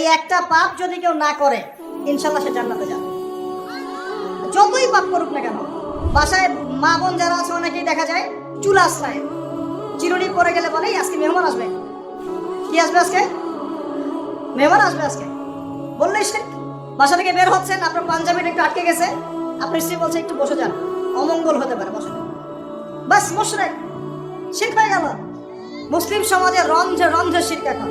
এই একটা পাপ যদি কেউ না করে, ইনশাল্লাহ সে জান্নাতে যাবে। যতই পাপ করুক না কেন, বাসায় মা বোন যারা আছে, অনেকেই দেখা যায়, চুল আশ্রয় চিরুনি পরে গেলে বলে আজকে মেহমান আসবে। কি আসবে আজকে? মেহমান আসবে আজকে। বললেই সে বাসা থেকে বের হচ্ছেন, আপনার পাঞ্জাবিটা একটু আটকে গেছে। আপনার স্ত্রী বলছে, একটু বসে যান। অমঙ্গল হতে পারে, বসে। বাস, মুশরেক। শিরক হয়ে গেল। মুসলিম সমাজে রঞ্জে রঞ্জে শিরক এখন।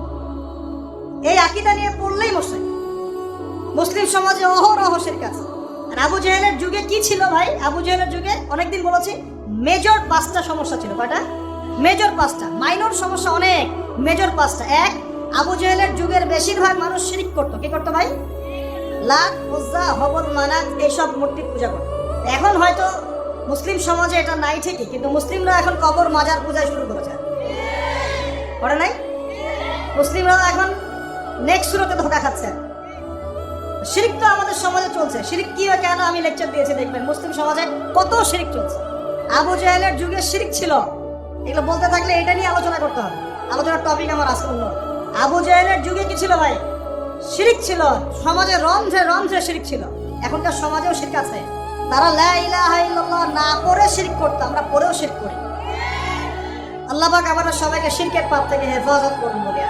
আকিদা নিয়ে পড়লেই মোশরেক মুসলিম সমাজে অহরহ শিরক আছে আর আবু জেহেলের যুগে কি ছিল ভাই? আবু জেহেলের যুগে অনেকদিন বলেছি, মেজর পাঁচটা সমস্যা ছিল। কয়টা? মেজর পাঁচটা। মাইনর সমস্যা অনেক। মেজর পাঁচটা। এক, আবু জেহেলের যুগের বেশিরভাগ মানুষ শিরিক করতো। কি করতো ভাই? লাখ উজ্জা হবল মানাত এইসব মূর্তি পূজা করতো। এখন হয়তো মুসলিম সমাজে এটা নাই ঠিকই, কিন্তু মুসলিমরা এখন কবর, মাজার পূজা শুরু করেছে। করে নাই? মুসলিমরা এখন নেক্সট শুরুতে ধোকা খাচ্ছে। শিরিক তো আমাদের সমাজে চলছে। শিরিক কি কেন আমি লেকচার দিয়েছি দেখবেন। মুসলিম সমাজে কত শিরিক চলছে। আবু জাহেলের যুগে শিরিক ছিল। এগুলো বলতে থাকলে এটা নিয়ে আলোচনা করতে হবে। আলোচনার টপিক আমার আজকে অন্য। আবু জাহেলের যুগে কি ছিল ভাই? শিরিক ছিল। সমাজে রন্ধ্রে রন্ধ্রে শিরিক ছিল। এখনকার সমাজেও শিরিক আছে। তারা লা ইলাহা ইল্লাল্লাহ না পড়ে শিরিক করতো। আমরা পড়েও শিরিক করি। আল্লাহ পাক আমাদের সবাইকে শিরকের পাপ থেকে হেফাজত করুন বলিয়া।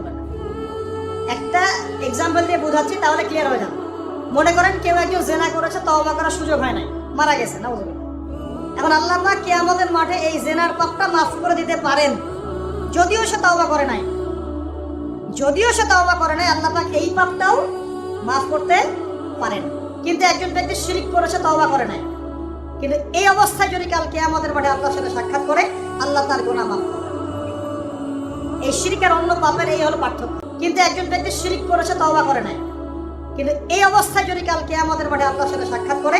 না একটা এক্সাম্পল দিয়ে বোঝাচ্ছি, তাহলে ক্লিয়ার হয়ে যাবে। মনে করেন কেউ একজন জেনা করেছে, তওবা করার সুযোগ হয় নাই, মারা গেছে না এখন আল্লাহ পাক কিয়ামতের মাঠে এই জেনার পাপটা মাফ করে দিতে পারেন, যদিও সে তওবা করে নাই। যদিও সে তওবা করে নাই, আল্লাহ পাক এই পাপটাও মাফ করতে পারেন। কিন্তু একজন ব্যক্তি শিরিক করেছে তওবা করে নাই। কিন্তু এই অবস্থায় যদি কাল কেয়ামতের মাঠে আল্লাহর সাথে সাক্ষাৎ করে, আল্লাহ তার গোনা মাফ করবেন। এই শিরিকের অন্য পাপের এই হলো পার্থক্য। কিন্তু একজন ব্যক্তি শিরিক করেছে, তওবা করে নাই। কিন্তু এই অবস্থায় যদি কালকে আমাদের মাঠে আপনার সাথে সাক্ষাৎ করে